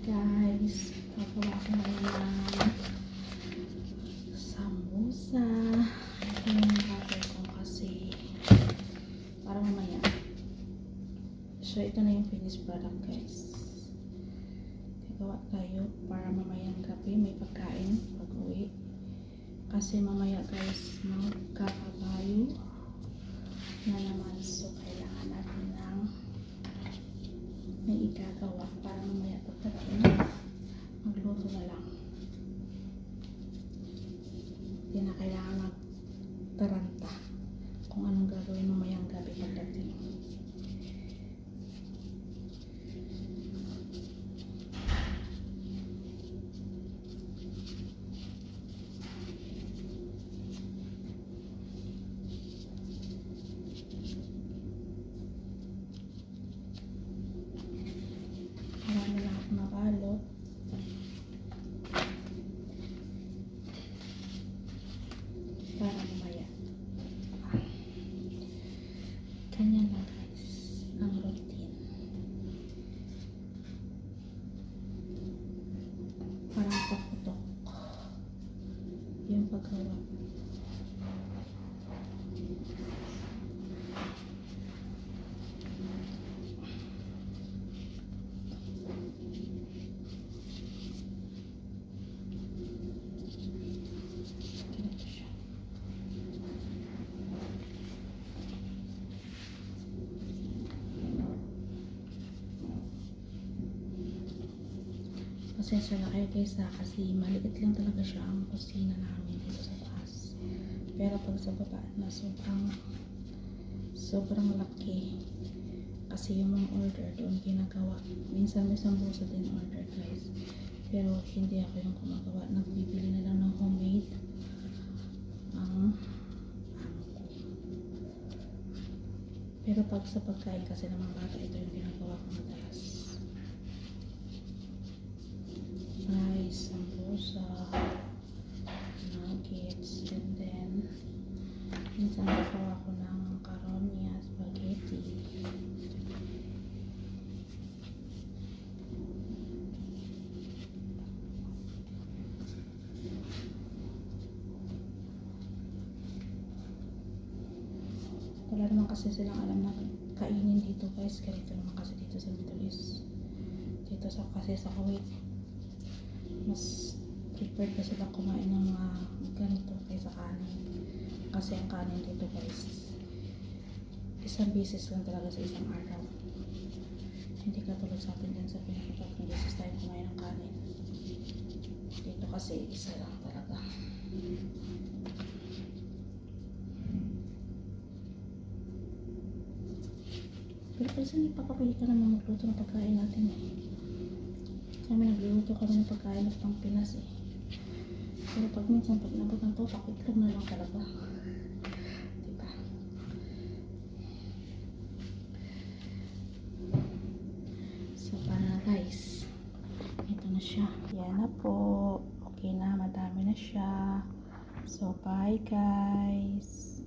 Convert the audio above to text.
guys, gagawa ko ngayon ng sambusa. Ito yung butter ko kasi para mamaya. So, ito na yung finished product guys. Gagawa tayo para mamayang gabi may pagkain pag uwi. Kasi mamaya guys, magkakabayo na naman. So, kailangan natin may igagawa para mamaya pagdating magluto na lang. Hindi na kailangan magtaranta kung anong gagawin mamayang gabi pagdating. Marami na ako nabalot. Para mamaya. Ganyan lang guys. Ang routine. Parang paputok. Yung paggawa. Ganito siya. Pasensya na kayo guys ha, kasi maliit lang talaga siya ang kusina namin dito sa taas. Pero pag sa baba na sobrang sobrang laki. Kasi yung mga order doon ginagawa. Minsan may sambusa din order guys. Pero hindi ako yung gumagawa. Nagbibili na lang ng homemade. Ang. Pero pag sa pagkain kasi ng bata, ito yung ginagawa ko madalas. Wala naman kasi silang alam na kainin dito guys. Ganito naman kasi dito sa Middle East. Dito sa kasi sa Kuwait. Mas prepared pa sila kumain ng mga ganito kaysa kanin. Kasi ang kanin dito guys, isang beses lang talaga sa isang araw. Hindi katulad sa atin dyan sa pinakatatlong beses tayo kumain ng kanin. Dito kasi isa lang talaga. Pero kasi hindi pa kapili ka naman magluto ng pagkain natin eh. Kami nagluluto kami ng pagkain ng pang Pinas eh. Pero pag minsan pag nabot ng topak, itlog na lang talaga. Diba? So, para guys, ito na siya. Yan na po. Okay na, madami na siya. So, bye guys.